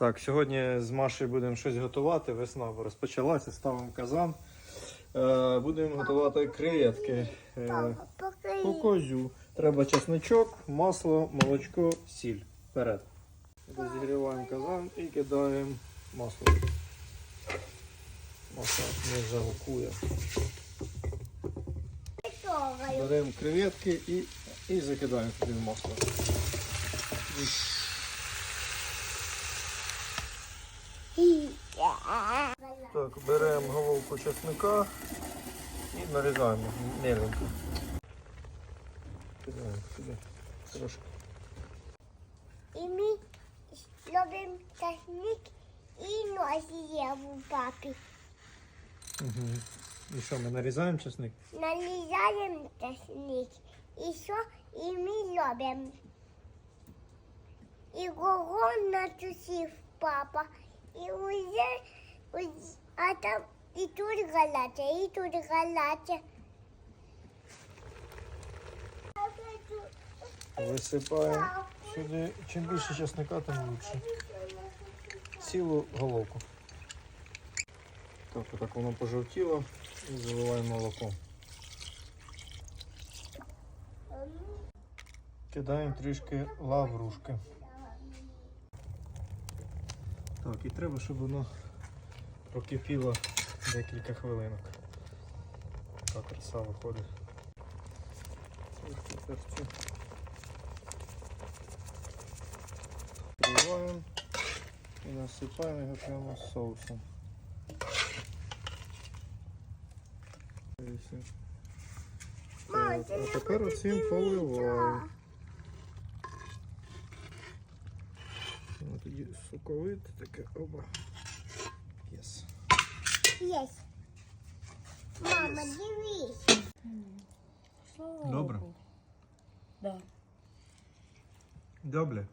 Так, сьогодні з Машею будемо щось готувати. Весна розпочалася, ставимо казан. Е, будемо готувати креветки. Е, козю. Треба чесночок, масло, молочко, сіль. Вперед. Розігріваємо казан і кидаємо масло. Масло не загукує. Беремо креветки і, і закидаємо туди масло. Так, беремо головку чесника і нарізаємо меленько. Кидаємо сюди трошки. І ми робимо часник і носимо у папі. Угу. І що, ми нарізаємо чесник? Нарізаємо часник. І що? І ми робимо. І кого натусив папа. І уже, а там і тут галаче, і тут галаче. Висипаємо сюди. Чим більше чесника, тим лучше. Цілу головку. Так, отак воно пожовтіло і заливаємо молоком. Кидаємо трішки лаврушки. Так, і треба, щоб воно прокипіло декілька хвилинок. Така краса виходить. Вкриваємо і насипаємо його прямо з соусом. Це а тепер оцим поливаємо. дивитися. Воно тоді соковите таке оба. Єс. Єс. Мама, дивись. Добре. Да. Добре.